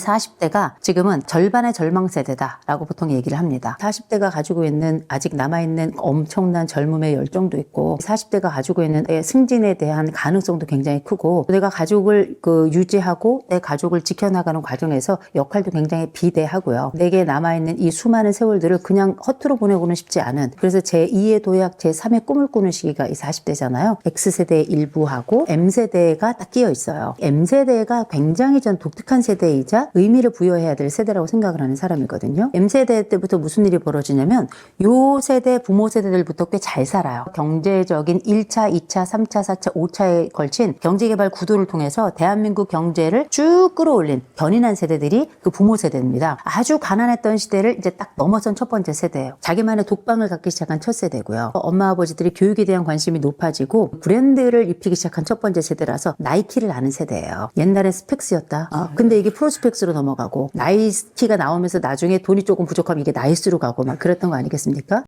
40대가 지금은 절반의 절망 세대다라고 보통 얘기를 합니다. 40대가 가지고 있는 아직 남아있는 엄청난 젊음의 열정도 있고 40대가 가지고 있는 내 승진에 대한 가능성도 굉장히 크고 내가 가족을 그 유지하고 내 가족을 지켜나가는 과정에서 역할도 굉장히 비대하고요. 내게 남아있는 이 수많은 세월들을 그냥 허투루 보내고는 싶지 않은 그래서 제2의 도약 제3의 꿈을 꾸는 시기가 이 40대잖아요. X세대의 일부하고 M세대가 딱 끼어 있어요. M세대가 굉장히 전 독특한 세대이자 의미를 부여해야 될 세대라고 생각을 하는 사람이거든요. M세대 때부터 무슨 일이 벌어지냐면 요 세대 부모 세대들부터 꽤 잘 살아요. 경제적인 1차, 2차, 3차, 4차, 5차에 걸친 경제개발 구도를 통해서 대한민국 경제를 쭉 끌어올린 견인한 세대들이 그 부모 세대입니다. 아주 가난했던 시대를 이제 딱 넘어선 첫 번째 세대예요. 자기만의 독방을 갖기 시작한 첫 세대고요. 엄마 아버지들이 교육에 대한 관심이 높아지고 브랜드를 입히기 시작한 첫 번째 세대라서 나이키를 아는 세대예요. 옛날엔 스펙스였다. 어, 근데 이게 프로스펙 스로 넘어가고 나이키가 나오면서 나중에 돈이 조금 부족하면 이게 나이스로 가고 막 그랬던 거 아니겠습니까?